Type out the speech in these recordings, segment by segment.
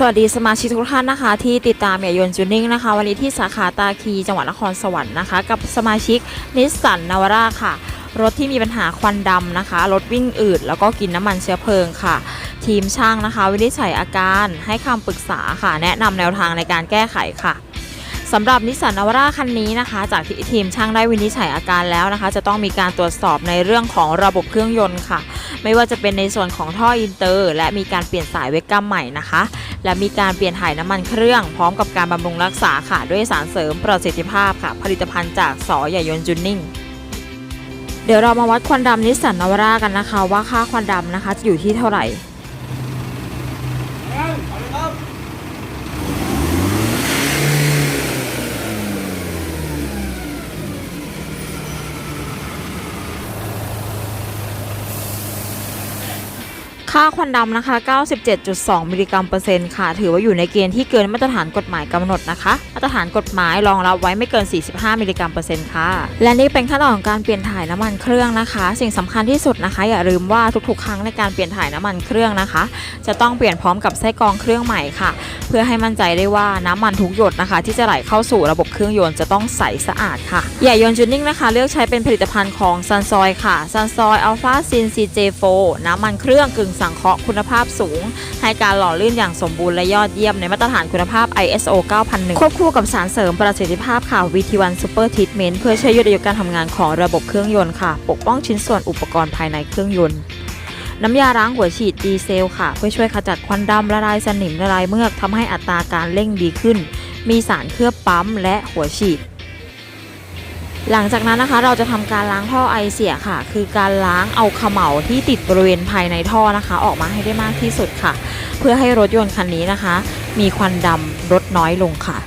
สวัสดีสมาชิกทุกท่านนะคะ ที่ติดตามอย่ายนจูนิ่งนะคะ วันนี้ที่สาขาตาคีจังหวัดนครสวรรค์นะคะ กับสมาชิกนิสสันนาวาร่าค่ะ รถที่มีปัญหาควันดำนะคะ รถวิ่งอืดแล้วก็กินน้ำมันเชื้อเพลิงค่ะ ทีมช่างนะคะ วินิจฉัยอาการให้คำปรึกษาค่ะ แนะนำแนวทางในการแก้ไขค่ะ สำหรับนิสสันนวร่าคันนี้นะคะ จากที่ทีมช่างได้วินิจฉัยอาการแล้วนะคะ จะต้องมีการตรวจสอบในเรื่องของระบบเครื่องยนต์ค่ะ ไม่ว่าจะเป็นในส่วนของท่ออินเตอร์ และมีการเปลี่ยนสายเวกกัมใหม่นะคะ และมีการเปลี่ยนถ่ายน้ำมันเครื่อง พร้อมกับการบำรุงรักษาค่ะ ด้วยสารเสริมประสิทธิภาพค่ะ ผลิตภัณฑ์จากสอใหญ่ยนต์จุนนิ่งเดี๋ยวเรามาวัดควันดำนิสสันนวร่ากันนะคะ ว่าค่าควันดำนะคะจะอยู่ที่เท่าไหร่ ค่าควันดำนะคะ 97.2 มิลลิกรัมเปอร์เซ็นต์ค่ะ ถือว่าอยู่ในเกณฑ์ที่เกินมาตรฐานกฎหมายกำหนดนะคะ มาตรฐานกฎหมายรองรับไว้ไม่เกิน 45 มิลลิกรัมเปอร์เซ็นต์ค่ะ และนี่เป็นขั้นตอนของการเปลี่ยนถ่ายน้ำมันเครื่องนะคะ สิ่งสำคัญที่สุดนะคะ อย่าลืมว่าทุกๆ ครั้งในการเปลี่ยนถ่ายน้ำมันเครื่องนะคะ จะต้องเปลี่ยนพร้อมกับไส้กรองเครื่องใหม่ค่ะ เพื่อให้มั่นใจได้ว่าน้ำมันทุกหยดนะคะ ที่จะไหลเข้าสู่ระบบเครื่องยนต์จะต้องใสสะอาดค่ะใหญ่ยนจูนิ่งนะคะ เลือกใช้เป็นผลิตภัณฑ์ของซันซอยค่ะซันซอยอัลฟาซิน CJ4 น้ำมันเครื่องกึ่งสังเคราะห์คุณภาพสูง ให้การหล่อลื่นอย่างสมบูรณ์และยอดเยี่ยมในมาตรฐานคุณภาพ ISO 9001 ควบคู่กับสารเสริมประสิทธิภาพค่ะ VT1 Super Treatment เพื่อช่วยยืดอายุการทำงานของระบบเครื่องยนต์ค่ะ ปกป้องชิ้นส่วนอุปกรณ์ภายในเครื่องยนต์น้ำยาล้างหัวฉีดดีเซลค่ะ เพื่อช่วยขจัดควันดำละลายสนิมละลายเมือกทำให้อัตราการเร่งดีขึ้น มีสารเคลือบปั๊มและหัวฉีด หลังจากนั้นนะคะเราจะทำการล้างท่อไอเสียค่ะ คือการล้างเอาขม่าที่ติดบริเวณภายในท่อนะคะ ออกมาให้ได้มากที่สุดค่ะ เพื่อให้รถยนต์คันนี้นะคะ มีควันดำลดน้อยลงค่ะ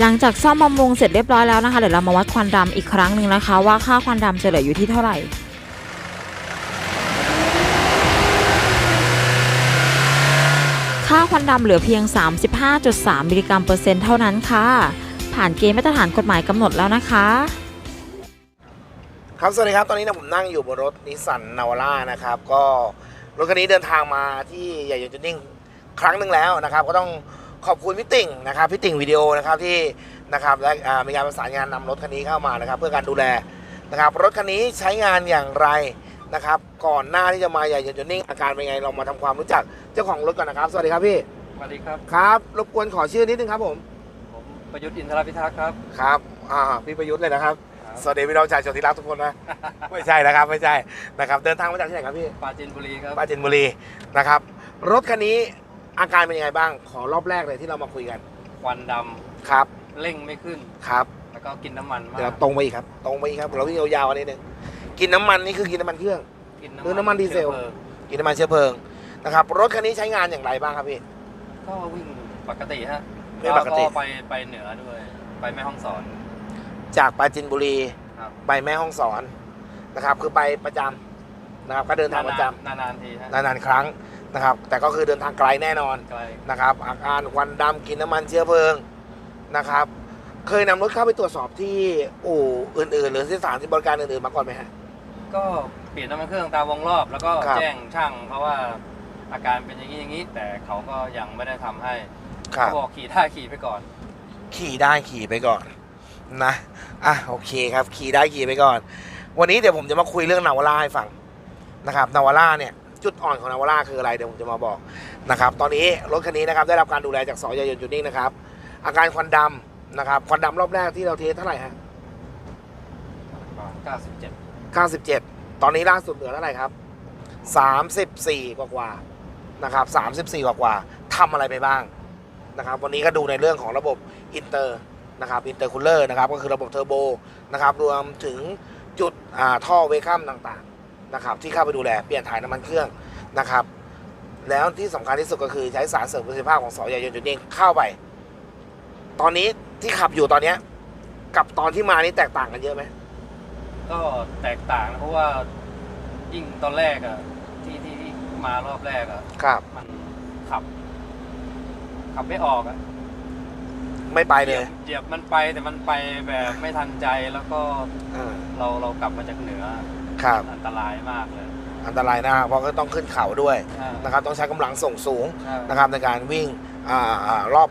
หลังจากซ่อมบำรุงเสร็จเรียบร้อยแล้วนะคะเดี๋ยวเรามาวัดควันดำอีกครั้งหนึ่งนะคะ ว่าค่าควันดำจะเหลืออยู่ที่เท่าไหร่ ค่าควันดำเหลือเพียง 35.3 มิลลิกรัมเปอร์เซ็นต์เท่านั้นค่ะ ผ่านเกณฑ์มาตรฐานกฎหมายกำหนดแล้วนะคะ ครับ สวัสดีครับ ตอนนี้นะผมนั่งอยู่บนรถนิสสันนาวาร่านะครับ ก็รถคันนี้เดินทางมาที่ใหญ่ยนต์จูนิ่งครั้งหนึ่งแล้วนะครับ ก็ต้องขอบคุณพี่ติ่งนะครับพี่ติ่งวิดีโอนะครับที่นะครับและอ่ามีการประสานงานนำรถคันนี้เข้ามานะครับ เพื่อการดูแลนะครับ รถคันนี้ใช้งานอย่างไร นะครับ ก่อนหน้าที่จะมาใหญ่ยนต์จูนิ่งอาการเป็นไงเรามาทำความรู้จักเจ้าของรถก่อนนะครับ สวัสดีครับพี่สวัสดีครับครับรบกวนขอชื่อนิดนึงครับผมผมประยุทธ์อินทรพิทักษ์ครับครับอ่าพี่ประยุทธ์เลยนะครับครับสวัสดีพี่น้องชาวชนที่รักทุกคนนะไม่ใช่นะครับไม่ใช่นะครับ เดินทางมาจากที่ไหนครับพี่ปราจีนบุรีครับปราจินบุรีนะครับ รถคันนี้อาการเป็นยังไงบ้าง ขอรอบแรกเลยที่เรามาคุยกันควันดครับำเร่งไม่ขึ้นครับ แล้วก็กินน้ำมันมาเดี๋ยวกตรงไปอีกครับ ตรงไปอีกครับเราวิ่งยาวๆอันนี้นึง กินน้ำมันนี่คือกินน้ำมันเครื่องกินหรือน้ำมันดีเซล ชื้อพงกินน้ำมันเชื้อเพลิงนะครับรถคันนี้ใช้งานอย่างไรบ้างครับพี่ ก็วิ่งปกติฮะไม่ปกติ แล้วไปไปเหนือด้วย ไปแม่ห้องสอน จากปราจินบุรีครับ ไปแม่ห้องสอนนะครับคือไปประจำนะครับก็เดินทางประจำนานๆนานๆทีฮะนานๆครั้งนะครับ แต่ก็คือเดินทางไกลแน่นอนไกลนะครับอาการควันดำกินน้ำมันเชื้อเพลิงนะครับ เคยนำรถเข้าไปตรวจสอบที่อู่อื่นๆ หรือที่สถานที่บริการอื่นๆมาก่อนไหมฮะ ก็เปลี่ยนน้ำมันเครื่องตามวงรอบ แล้วก็ครับ แจ้งช่าง เพราะว่าอาการเป็นอย่างนี้อย่างนี้ แต่เขาก็ยังไม่ได้ทำให้ครับ เขาบอกขี่ท่าขี่ไปก่อน ขี่ได้ขี่ไปก่อนนะ อะโอเคครับ ขี่ได้ขี่ไปก่อน วันนี้เดี๋ยวผมจะมาคุยเรื่องนาวาร่าให้ฟังนะครับนาวาร่าเนี่ยจุดอ่อนของนาวาร่าคืออะไรเดี๋ยวผมจะมาบอกนะครับ ตอนนี้รถคันนี้นะครับได้รับการดูแลจากสอยยนต์จุดนิ่งนะครับ อาการควันดำนะครับควันดำรอบแรกที่เราเทสเท่าไหร่ฮะ 97 97 ตอนนี้ล่าสุดเหลือเท่าไหร่ครับ 34 กว่ากว่านะครับ34 กว่ากว่าทำอะไรไปบ้างนะครับ วันนี้ก็ดูในเรื่องของระบบอินเตอร์นะครับอินเตอร์คูลเลอร์นะครับก็คือระบบเทอร์โบนะครับรวมถึงจุดอ่าท่อเวคัมต่างๆนะครับที่เข้าไปดูแลเปลี่ยนถ่ายน้ำมันเครื่องนะครับแล้วที่สำคัญที่สุดก็คือใช้สารเสริมประสิทธิภาพของสอยายนต์จุดนี้เข้าไป ตอนนี้ที่ขับอยู่ตอนเนี้ยกับตอนที่มานี่แตกต่างกันเยอะไหม ก็แตกต่างนะเพราะว่ายิ่งตอนแรกอะที่ที่ที่มารอบแรกอะครับ มันขับ ขับไม่ออกอะไม่ไปเหเลยียยบเหยียบมันไปแต่มันไปแบบไม่ทันใจแล้วก็อ่า เราเรากลับมาจากเหนือครับ อันตรายมากเลยอันตรายนะเพราะก็ต้องขึ้นเขาด้วยอ่านะครับ ต้องใช้กำลังส่งสูงใช่นะครับในการวิ่งอ่าอ่ารอบ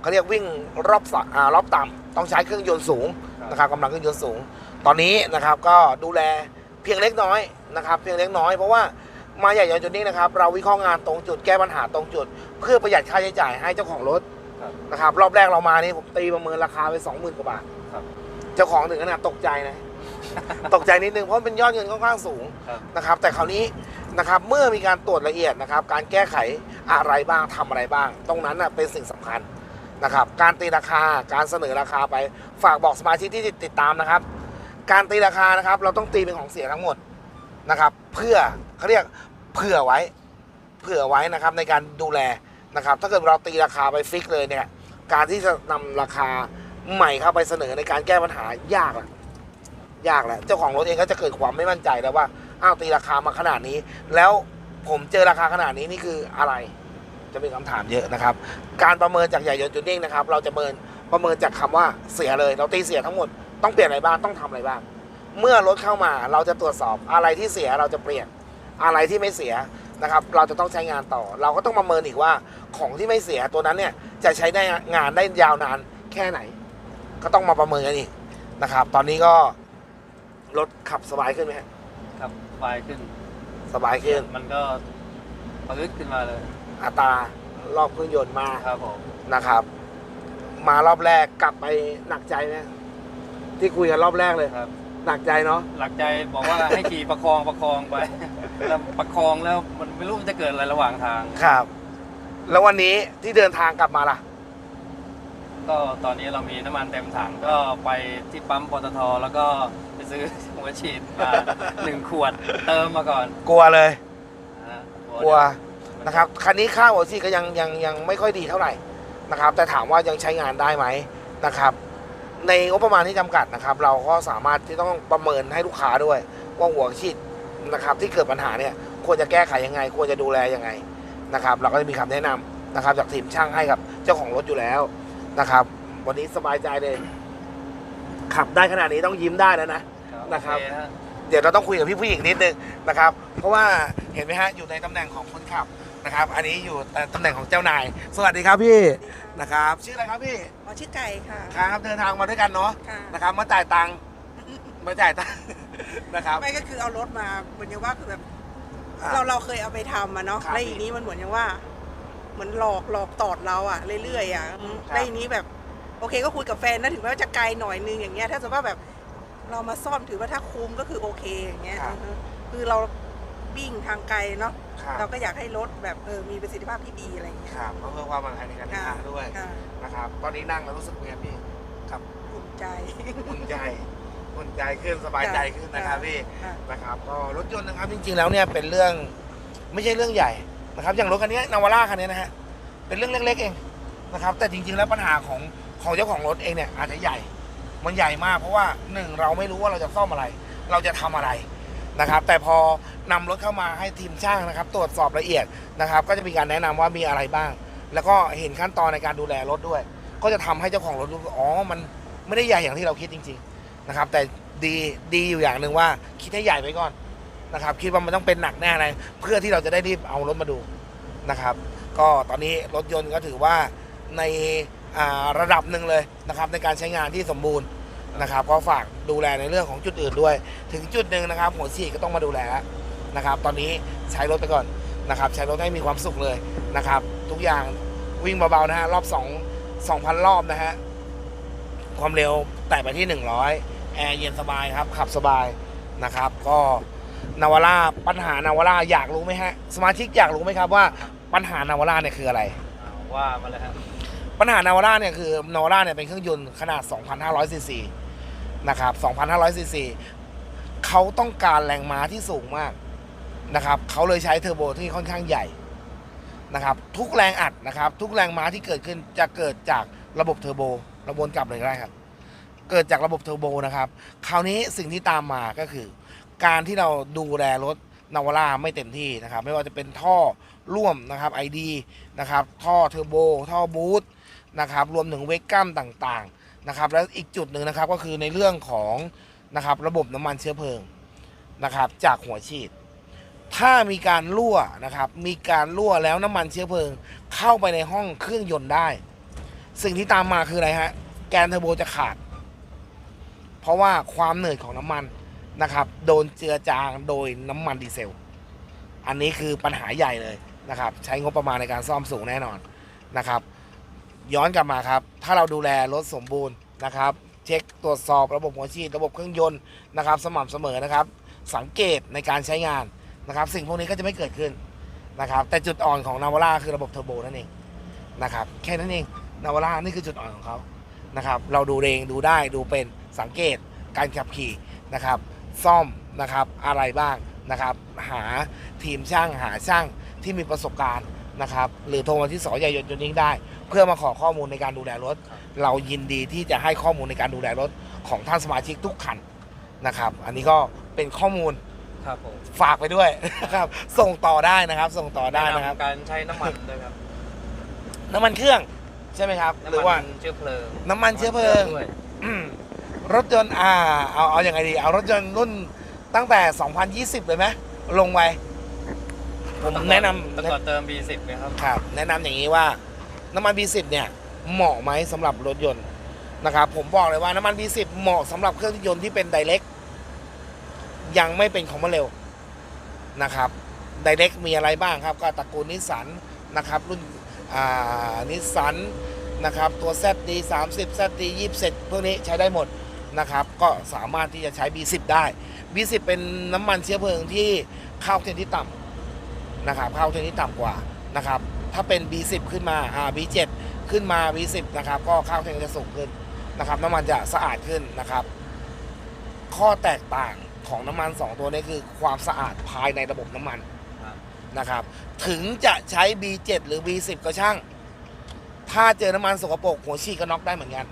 เขาเรียกวิ่งรอบสะอ่ารอบต่ำต้องใช้เครื่องยนต์สูงนะครับกำลังเครื่องยนต์สูง ตอนนี้นะครับก็ดูแลเพียงเล็กน้อยนะครับ เพียงเล็กน้อยเพราะว่ามาใหญ่ยจุดนี้นะครับ เราวิเคราะห์งานตรงจุดแก้ปัญหาตรงจุด เพื่อประหยัดค่าใช้จ่ายให้เจ้าของรถครับนะครับรอบแรกเรามานี่ผมตีประเมินราคาไปสองหมื่นกว่าบาทครับเจ้าของถึงขนาดตกใจนะตกใจนิดนึงเพราะเป็นยอดเงินค่อนข้างสูงครับนะครับ แต่คราวนี้นะครับเมื่อมีการตรวจละเอียดนะครับ การแก้ไขอะไรบ้างทำอะไรบ้าง ตรงนั้นนะเป็นสิ่งสำคัญนะครับ การตีราคาการเสนอราคาไปฝากบอกสมาชิกที่ติดตามนะครับ การตีราคานะครับ เราต้องตีเป็นของเสียทั้งหมดนะครับ เพื่อเขาเรียกเผื่อไว้เผื่อไว้นะครับในการดูแลนะครับ ถ้าเกิดเราตีราคาไปฟิกเลยเนี่ย การที่จะนำราคาใหม่เข้าไปเสนอในการแก้ปัญหายากละยากแหละเจ้าของรถเองก็จะเกิดความไม่มั่นใจแล้วว่าอ้าวตีราคามาขนาดนี้ แล้วผมเจอราคาขนาดนี้นี่คืออะไร จะมีคำถามเยอะนะครับ การประเมินจากใหญ่ยนต์จุดนิ่งนะครับ เราจะเมินประเมินจากคำว่าเสียเลย เราตีเสียทั้งหมด ต้องเปลี่ยนอะไรบ้างต้องทำอะไรบ้าง เมื่อรถเข้ามาเราจะตรวจสอบอะไรที่เสียเราจะเปลี่ยนอะไรที่ไม่เสียนะครับ เราจะต้องใช้งานต่อ เราก็ต้องประเมินอีกว่าของที่ไม่เสียตัวนั้นเนี่ยจะใช้ได้งานได้ยาวนานแค่ไหน ก็ต้องมาประเมินกันอีกนะครับ ตอนนี้ก็รถขับสบายขึ้นไหมฮะครับสบายขึ้น สบายขึ้นมันก็ปื๊ดขึ้นมาเลย อัตรารอบเครื่องยนต์มาครับผมนะครับ มารอบแรกกลับไปหนักใจไหม ที่คุยกันรอบแรกเลยครับ หนักใจเนาะหลักใจบอกว่าให้ขี่ประคองประคองไปแล้วประคองแล้วมันไม่รู้มันจะเกิดอะไรระหว่างทาง ครับ แล้ววันนี้ที่เดินทางกลับมาล่ะ ก็ตอนนี้เรามีน้ำมันเต็มถังก็ไปที่ปั๊มปตทแล้วก็ไปซื้อหัวฉีดมาหนึ่งขวดเติมมาก่อนกลัวเลย นะฮะกลัวนะครับคันนี้ค่าหัวฉีดก็ยังยังยังไม่ค่อยดีเท่าไหร่นะครับ แต่ถามว่ายังใช้งานได้ไหมนะครับ ในงบประมาณที่จำกัดนะครับ เราก็สามารถที่ต้องประเมินให้ลูกค้าด้วย ว่าหัวฉีดนะครับ ที่เกิดปัญหาเนี่ยควรจะแก้ไขยังไง ควรจะดูแลยังไงนะครับ เราก็จะมีคำแนะนำนะครับ จากทีมช่างให้กับเจ้าของรถอยู่แล้วนะครับ วันนี้สบายใจเลย ขับได้ขนาดนี้ต้องยิ้มได้แล้วนะนะครับโอเฮเดี๋ยวเราต้องคุยกับพี่ผู้หญิงนิดนึงนะครับ เพราะว่าเห็นไหมฮะอยู่ในตำแหน่งของคนขับ นะครับ อันนี้อยู่ตำแหน่งของเจ้านาย สวัสดีครับพี่นะครับชื่ออะไรครับพี่อ๋อชื่อไก่ค่ะครับเดินทางมาด้วยกันเนาะค่ะนะครับมาจ่ายตังค์มาจ่ายตังค์นะครับ ไม่ก็คือเอารถมาเหมือนอย่างว่าคือแบบอะเราเราเคยเอาไปทำมาเนาะครับแล้วอีนี้มันเหมือนอย่างว่าเหมือนหลอกหลอกตอดเราอะเรื่อยๆอะอืมครับแล้วอีนี้แบบ โอเคก็คุยกับแฟนนะถึงแม้ว่าจะไกลหน่อยนึงอย่างเงี้ยถ้าสมมติว่าแบบเรามาซ่อมถือว่าถ้าคุ้มก็คือโอเคอย่างเงี้ยอือฮึคือเรา วิ่งทางไกลเนาะครับ เราก็อยากให้รถแบบเออมีประสิทธิภาพที่ดีอะไรอย่างเงี้ย ครับเพื่อความปลอดภัยในการเดินทางด้วยค่ะ นะครับ ตอนนี้นั่งแล้วรู้สึกไงพี่ครับอุ่นใจ อุ่นใจอุ่นใจขึ้นสบายใจขึ้นนะครับพี่ ค่ะ นะครับก็รถยนต์นะครับจริงๆแล้วเนี่ยเป็นเรื่องไม่ใช่เรื่องใหญ่นะครับอย่างรถคันนี้นาวาร่าคันนี้นะฮะเป็นเรื่องเล็กๆเองนะครับแต่จริงๆแล้วปัญหาของของเจ้าของรถเองเนี่ยอาจจะใหญ่ มันใหญ่มากเพราะว่าหนึ่งเราไม่รู้ว่าเราจะซ่อมอะไร เราจะทำอะไร นะครับ แต่พอนำรถเข้ามาให้ทีมช่างนะครับ ตรวจสอบละเอียดนะครับ ก็จะมีการแนะนำว่ามีอะไรบ้าง แล้วก็เห็นขั้นตอนในการดูแลรถด้วย ก็จะทำให้เจ้าของรถรู้ว่าอ๋อมันไม่ได้ใหญ่อย่างที่เราคิดจริง ๆนะครับ แต่ดีดีอยู่อย่างหนึ่งว่าคิดให้ใหญ่ไว้ก่อนนะครับ คิดว่ามันต้องเป็นหนักแน่อะไรเพื่อที่เราจะได้รีบเอารถมาดูนะครับ ก็ตอนนี้รถยนต์ก็ถือว่าในอ่าระดับหนึ่งเลยนะครับ ในการใช้งานที่สมบูรณ์ นะครับก็ฝากดูแลในเรื่องของจุดอื่นด้วย ถึงจุดหนึ่งนะครับ หัวฉีดก็ต้องมาดูแลแล้วนะครับ ตอนนี้ใช้รถไปก่อนนะครับ ใช้รถให้มีความสุขเลยนะครับ ทุกอย่างวิ่งเบาๆนะฮะรอบ2 2,000 รอบนะฮะความเร็วแตะไปที่ 100 แอร์เย็นสบายครับ ขับสบายนะครับ ก็นาวาร่าปัญหานาวาร่าอยากรู้ไหมฮะสมาชิกอยากรู้ไหมครับว่าปัญหานาวาร่าเนี่ยคืออะไรเอาว่ามาเลยครับปัญหานาวาร่าเนี่ยคือนาวาร่าเนี่ยเป็นเครื่องยนต์ขนาด 2,500ซีซี นะครับ2,500ซีซีเขาต้องการแรงม้าที่สูงมากนะครับเขาเลยใช้เทอร์โบที่ค่อนข้างใหญ่นะครับ ทุกแรงอัดนะครับ ทุกแรงม้าที่เกิดขึ้นจะเกิดจากระบบเทอร์โบระวนกลับเลยก็ได้ครับ เกิดจากระบบเทอร์โบนะครับ คราวนี้สิ่งที่ตามมาก็คือ การที่เราดูแลรถนาวาร่าไม่เต็มที่นะครับ ไม่ว่าจะเป็นท่อร่วมนะครับไอดีนะครับ ท่อเทอร์โบท่อบูทนะครับ รวมถึงเวกกัมต่างๆ นะครับ แล้วอีกจุดหนึ่งนะครับก็คือในเรื่องของนะครับระบบน้ำมันเชื้อเพลิงนะครับ จากหัวฉีด ถ้ามีการรั่วนะครับ มีการรั่วแล้วน้ำมันเชื้อเพลิง เข้าไปในห้องเครื่องยนต์ได้ สิ่งที่ตามมาคืออะไรฮะแกนเทอร์โบจะขาด เพราะว่าความเหนื่อยของน้ำมันนะครับ โดนเจือจางโดยน้ำมันดีเซล อันนี้คือปัญหาใหญ่เลยนะครับ ใช้งบประมาณในการซ่อมสูงแน่นอนนะครับ ย้อนกลับมาครับ ถ้าเราดูแลรถสมบูรณ์นะครับ เช็คตรวจสอบระบบหัวฉีดระบบเครื่องยนต์นะครับ สม่ำเสมอนะครับ สังเกตในการใช้งานนะครับ สิ่งพวกนี้ก็จะไม่เกิดขึ้นนะครับ แต่จุดอ่อนของนาวาร่าคือระบบเทอร์โบนั่นเองนะครับ แค่นั้นเองนาวาร่านี่คือจุดอ่อนของเขานะครับ เราดูเองดูได้ดูเป็นสังเกตการขับขี่นะครับ ซ่อมนะครับอะไรบ้างนะครับ หาทีมช่างหาช่างที่มีประสบการณ์ นะครับหรือโทรมาที่สอยายนต์ยนต์นิ่งได้ เพื่อมาขอข้อมูลในการดูแลรถ เรายินดีที่จะให้ข้อมูลในการดูแลรถของท่านสมาชิกทุกคันนะครับ อันนี้ก็เป็นข้อมูลครับผมฝากไปด้วยนะครับ ส่งต่อได้นะครับ ส่งต่อได้นะครับ แำการใช้น้ำมันด้วยครับน้ำมันเครื่องใช่ไหมครับ หรือว่าน้ำมันเชื้อเพลิงน้ำมันเชื้อเพลิง ด้วยอืมรถยนต์อ่าเอาเอาอย่างไงดี เอารถยนต์รุ่นตั้งแต่ 2020 เลยไหมลงไป ผมแนะนำ แต่ก่อนเติม B10 นะครับ ครับแนะนำอย่างนี้ว่าน้ำมัน B10 เนี่ยเหมาะไหมสำหรับรถยนต์นะครับผมบอกเลยว่าน้ำมัน B10 เหมาะสำหรับเครื่องยนต์ที่เป็นไดเ c กยังไม่เป็นของมาเร็วนะครับไดเ c กมีอะไรบ้างครับ ก็ตระกูลนิสสันนะครับรุ่นอ่านิสสันนะครับตัว ZD 30 ZD 20พวกนี้ใช้ได้หมดนะครับก็สามารถที่จะใช้ B10 ได้ B10 เป็นน้ำมันเชื้อเพลิงที่เข้าเทนที่ต่ำ นะครับเข้าเทนที่ต่ำกว่านะครับถ้าเป็น B10 ขึ้นมาอ่า B7 ขึ้นมา B10 นะครับก็เข้าเทนจะสูงขึ้นนะครับน้ำมันจะสะอาดขึ้นนะครับ ข้อแตกต่างของน้ำมัน 2 ตัวนี้คือความสะอาดภายในระบบน้ำมันนะครับถึงจะใช้ B7 หรือ B10 ก็ช่าง ถ้าเจอน้ำมันสกปรกหัวฉีก็น็อกได้เหมือนกัน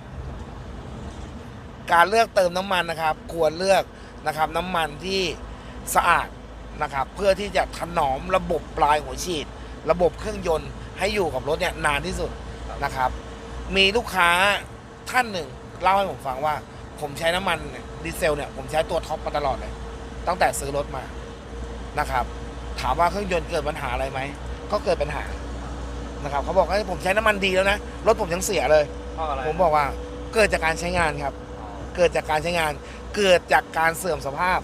การเลือกเติมน้ำมันนะครับ ควรเลือกนะครับน้ำมันที่สะอาด นะครับเพื่อที่จะถนอมระบบปลายหัวฉีด ระบบเครื่องยนต์ให้อยู่กับรถเนี่ยนานที่สุดนะครับ มีลูกค้าท่านหนึ่งเล่าให้ผมฟังว่า ผมใช้น้ำมันเนี่ยดีเซลเนี่ยผมใช้ตัวท็อปมาตลอดเลย ตั้งแต่ซื้อรถมานะครับ ถามว่าเครื่องยนต์เกิดปัญหาอะไรไหมก็เกิดปัญหานะครับเขาบอกว่าผมใช้น้ำมันดีแล้วนะรถผมยังเสียเลย เพราะอะไรผมบอกว่าเกิดจากการใช้งานครับ เกิดจากการใช้งาน เกิดจากการเสื่อมสภาพ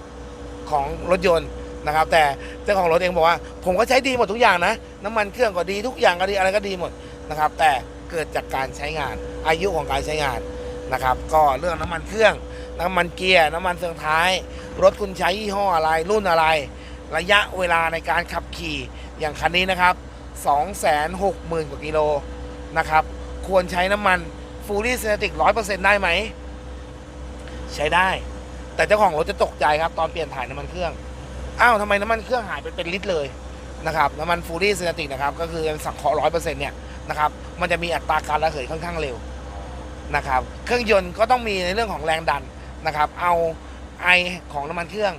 ของรถยนต์ นะครับแต่เจ้าของรถเองบอกว่า ผมก็ใช้ดีหมดทุกอย่างนะ น้ำมันเครื่องก็ดีทุกอย่างก็ดีอะไรก็ดีหมดนะครับ แต่เกิดจากการใช้งานอายุของการใช้งานนะครับ ก็เรื่องน้ำมันเครื่อง น้ำมันเกียร์น้ำมันเฟืองท้าย รถคุณใช้ยี่ห้ออะไร รุ่นอะไร ระยะเวลาในการขับขี่อย่างคันนี้นะครับ 260,000 กว่ากิโลนะครับ ควรใช้น้ำมันฟูลี่เซนติกร้อยเปอร์เซ็นต์ได้ไหม ใช้ได้ แต่เจ้าของรถจะตกใจครับ ตอนเปลี่ยนถ่ายน้ำมันเครื่อง อ้าวทำไมน้ำมันเครื่องหายไปเป็นลิตรเลยนะครับน้ำมันฟูลี่เซนติกนะครับก็คือสังเคราะห์ร้อยเปอร์เซ็นต์เนี่ยนะครับมันจะมีอัตราการระเหยค่อนข้างเร็วนะครับเครื่องยนต์ก็ต้องมีในเรื่องของแรงดันนะครับเอาไอของน้ำมันเครื่อง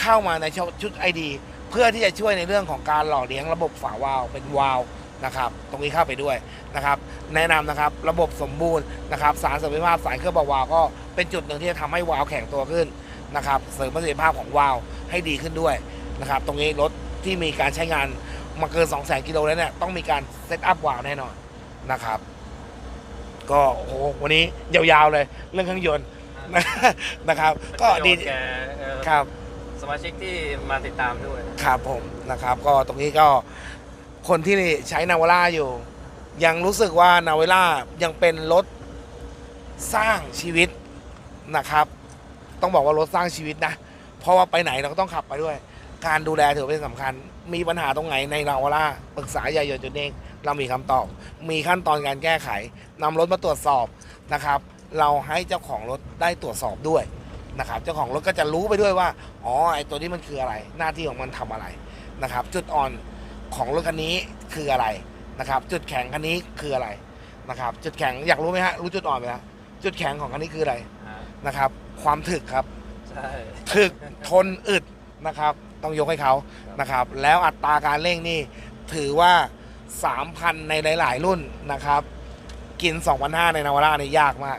เข้ามาในชุดไอดีเพื่อที่จะช่วยในเรื่องของการหล่อเลี้ยงระบบฝาวาล์วเป็นวาล์วนะครับตรงนี้เข้าไปด้วยนะครับแนะนำนะครับระบบสมบูรณ์นะครับสารเสริมประสิทธิภาพสายเครื่องเบาวาล์วก็เป็นจุดหนึ่งที่จะทำให้วาล์วแข็งตัวขึ้น นะครับเสริมประสิทธิภาพของวาล์วให้ดีขึ้นด้วยนะครับตรงนี้รถที่มีการใช้งานมาเกิน2 0 0 0 0 0กิโลแล้วเนี่ยต้องมีการเซตอัพวาล์วแน่นอนนะครับก็โอ้โหวันนี้ยาวๆเลยเรื่องเครื่องยนต์นะครับ ก็ดีเป็นประโยชน์แก่เอ่อครับสมาชิกที่มาติดตามด้วยครับผมนะครับ ก็ตรงนี้ก็คนที่ใช้นาวาร่าอยู่ ยังรู้สึกว่านาวาร่ายังเป็นรถสร้างชีวิตนะครับ ต้องบอกว่ารถสร้างชีวิตนะ เพราะว่าไปไหนเราก็ต้องขับไปด้วย การดูแลถือเป็นสำคัญ มีปัญหาตรงไหนในนาวาร่าปรึกษายายนจุดเองเรามีคำตอบ มีขั้นตอนการแก้ไขนำรถมาตรวจสอบนะครับ เราให้เจ้าของรถได้ตรวจสอบด้วยนะครับ เจ้าของรถก็จะรู้ไปด้วยว่า อ๋อ ไอตัวนี้มันคืออะไร หน้าที่ของมันทำอะไรนะครับ จุดอ่อนของรถคันนี้คืออะไรนะครับ จุดแข็งคันนี้คืออะไรนะครับ จุดแข็งอยากรู้ไหมฮะ รู้จุดอ่อนไหมฮะ จุดแข็งของคันนี้คืออะไร นะครับ ความถึกครับใช่ ถึกทนอึดนะครับ ต้องยกให้เขานะครับ แล้วอัตราการเร่งนี่ถือว่า 3,000 ในหลาย ๆ รุ่นนะครับ กิน 2,500 ในนาวาร่านี่ยากมาก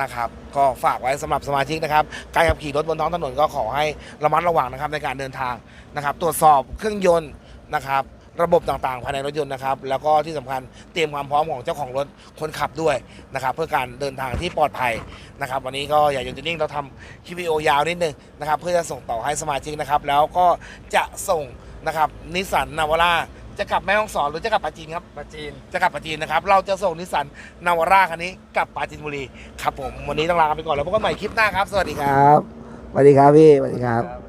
นะครับ ก็ฝากไว้สำหรับสมาชิกนะครับการขับขี่รถบนท้องถนนก็ขอให้ระมัดระวังนะครับในการเดินทางนะครับ ตรวจสอบเครื่องยนต์นะครับ ระบบต่างๆ ภายในรถยนต์นะครับ แล้วก็ที่สำคัญเตรียมความพร้อมของเจ้าของรถคนขับด้วยนะครับ เพื่อการเดินทางที่ปลอดภัยนะครับ วันนี้ก็อยากยนต์นิ่งเราทำคลิปวิดีโอยาวนิดนึงนะครับ เพื่อจะส่งต่อให้สมาชิกนะครับ แล้วก็จะส่งนะครับนิสสันนาวาร่าจะกลับแม่ฮ่องสอนหรือจะกลับปาจีนครับปลาจีนจะกลับปาจีนนะครับ เราจะส่งนิสสันนาวาร่าคันนี้กลับปราจีนบุรีครับผมวันนี้ต้องลาไปก่อนแล้วพบกันใหม่คลิปหน้าครับ สวัสดีครับสวัสดีครับพี่สวัสดีครับครับ